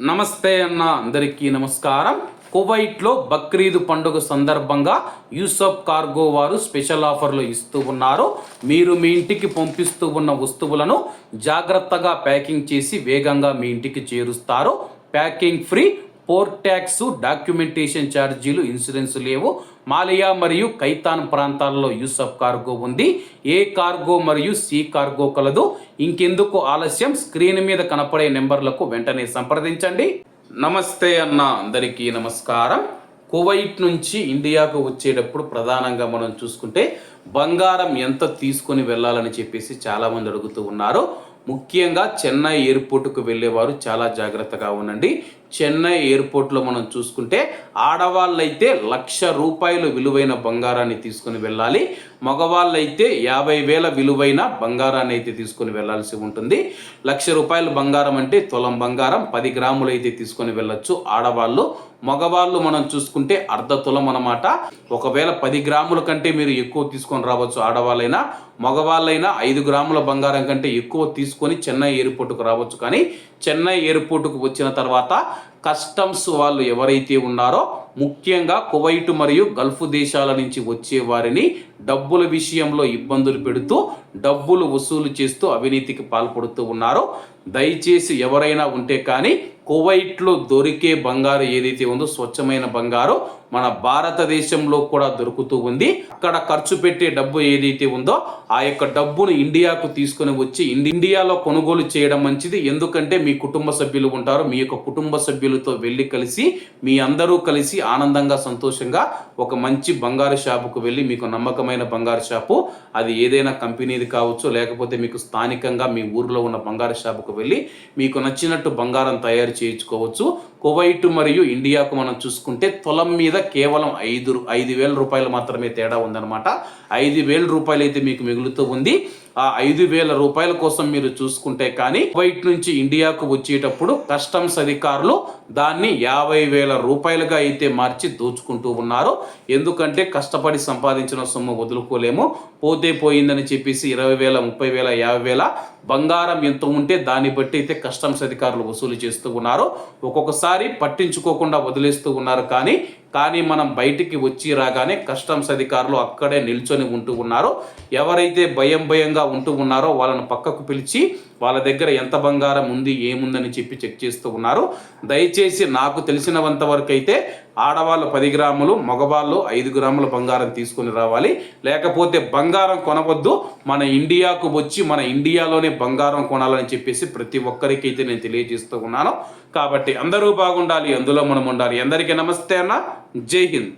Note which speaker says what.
Speaker 1: నమస్తే అన్న అందరికీ నమస్కారం. కువైట్లో బక్రీద్ పండుగ సందర్భంగా యూసఫ్ కార్గో వారు స్పెషల్ ఆఫర్లు ఇస్తూ ఉన్నారు. మీరు మీ ఇంటికి పంపిస్తూ ఉన్న వస్తువులను జాగ్రత్తగా ప్యాకింగ్ చేసి వేగంగా మీ ఇంటికి చేరుస్తారు. Packing free port tax documentation ఛార్జీలు ఇన్సూరెన్స్ లేవు. మాలియా మరియు కైతాన్ ప్రాంతాల్లో యూసఫ్ కార్గో ఉంది. ఏ కార్గో మరియు సి కార్గో కలదు. ఇంకెందుకు ఆలస్యం? స్క్రీన్ మీద కనపడే నెంబర్లకు వెంటనే సంప్రదించండి. నమస్తే అన్న అందరికీ నమస్కారం. కువైట్ నుంచి ఇండియాకు వచ్చేటప్పుడు ప్రధానంగా మనం చూసుకుంటే బంగారం ఎంత తీసుకొని వెళ్ళాలని చెప్పేసి చాలామంది అడుగుతూ ఉన్నారు. ముఖ్యంగా చెన్నై ఎయిర్పోర్ట్కు వెళ్ళేవారు చాలా జాగ్రత్తగా ఉండండి. చెన్నై ఎయిర్పోర్ట్లో మనం చూసుకుంటే ఆడవాళ్ళైతే లక్ష రూపాయలు విలువైన బంగారాన్ని తీసుకుని వెళ్ళాలి. మగవాళ్ళైతే యాభై వేల విలువైన బంగారాన్ని అయితే తీసుకొని వెళ్ళాల్సి ఉంటుంది. లక్ష రూపాయల బంగారం అంటే తులం బంగారం పది గ్రాములు అయితే తీసుకొని వెళ్ళొచ్చు ఆడవాళ్ళు. మగవాళ్ళు మనం చూసుకుంటే అర్ధ తులం అనమాట ఒకవేళ పది గ్రాముల కంటే మీరు ఎక్కువ తీసుకొని రావచ్చు. ఆడవాళ్ళైనా మగవాళ్ళైనా ఐదు గ్రాముల బంగారం కంటే ఎక్కువ తీసుకొని చెన్నై ఎయిర్పోర్టుకు రావచ్చు. కానీ చెన్నై ఎయిర్పోర్టుకు వచ్చిన తర్వాత కస్టమ్స్ వాళ్ళు ఎవరైతే ఉన్నారో ముఖ్యంగా కువైట్ మరియు గల్ఫ్ దేశాల నుంచి వచ్చే వారిని డబ్బుల విషయంలో ఇబ్బందులు పెడుతూ డబ్బులు వసూలు చేస్తూ అవినీతికి పాల్పడుతూ ఉన్నారు దయచేసి ఎవరైనా ఉంటే కానీ కువైట్లో దొరికే బంగారు ఏదైతే ఉందో స్వచ్ఛమైన బంగారు మన భారతదేశంలో కూడా దొరుకుతూ ఉంది. అక్కడ ఖర్చు పెట్టే డబ్బు ఏదైతే ఉందో ఆ యొక్క డబ్బును ఇండియాకు తీసుకొని వచ్చి ఇండియాలో కొనుగోలు చేయడం మంచిది. ఎందుకంటే మీ కుటుంబ సభ్యులు ఉంటారు మీ యొక్క కుటుంబ సభ్యులు సభ్యులతో వెళ్ళి కలిసి మీ అందరూ కలిసి ఆనందంగా సంతోషంగా ఒక మంచి బంగారు షాపుకు వెళ్ళి మీకు నమ్మకమైన బంగారు షాపు అది ఏదైనా కంపెనీది కావచ్చు లేకపోతే మీకు స్థానికంగా మీ ఊర్లో ఉన్న బంగారు షాపుకు వెళ్ళి మీకు నచ్చినట్టు బంగారం తయారు చేయించుకోవచ్చు. కువైట్ మరియు ఇండియాకు మనం చూసుకుంటే తులం మీద కేవలం ఐదు ఐదు వేల రూపాయలు మాత్రమే తేడా ఉందన్నమాట. ఐదు వేల రూపాయలు అయితే మీకు మిగులుతూ ఉంది. ఆ ఐదు వేల రూపాయల కోసం మీరు చూసుకుంటే కానీ కువైట్ నుంచి ఇండియాకు వచ్చేటప్పుడు కస్టమ్స్ అధికారులు దాన్ని యాభై వేల రూపాయలుగా అయితే మార్చి దోచుకుంటూ ఉన్నారు. ఎందుకంటే కష్టపడి సంపాదించిన సొమ్ము వదులుకోలేము. పోతే పోయిందని చెప్పేసి ఇరవై వేల ముప్పై వేల యాభై వేల బంగారం ఎంత ఉంటే దాన్ని బట్టి అయితే కస్టమ్స్ అధికారులు వసూలు చేస్తూ ఉన్నారు. ఒక్కొక్కసారి పట్టించుకోకుండా వదిలేస్తూ ఉన్నారు. కానీ కానీ మనం బయటికి వచ్చి రాగానే కస్టమ్స్ అధికారులు అక్కడే నిల్చొని ఉంటూ ఉన్నారో. ఎవరైతే భయం భయంగా ఉంటూ ఉన్నారో వాళ్ళని పక్కకు పిలిచి వాళ్ళ దగ్గర ఎంత బంగారం ఉంది ఏముందని చెప్పి చెక్ చేస్తూ ఉన్నారు. దయచేసి నాకు తెలిసినంత వరకు అయితే ఆడవాళ్ళు పది గ్రాములు మగవాళ్ళు ఐదు గ్రాముల బంగారం తీసుకొని రావాలి. లేకపోతే బంగారం కొనవద్దు. మన ఇండియాకు వచ్చి మన ఇండియాలోనే బంగారం కొనాలని చెప్పేసి ప్రతి ఒక్కరికి అయితే నేను తెలియజేస్తూ ఉన్నాను. కాబట్టి అందరూ బాగుండాలి అందులో మనం ఉండాలి. అందరికీ నమస్తే అన్న. ஜெய்ஹிந்த்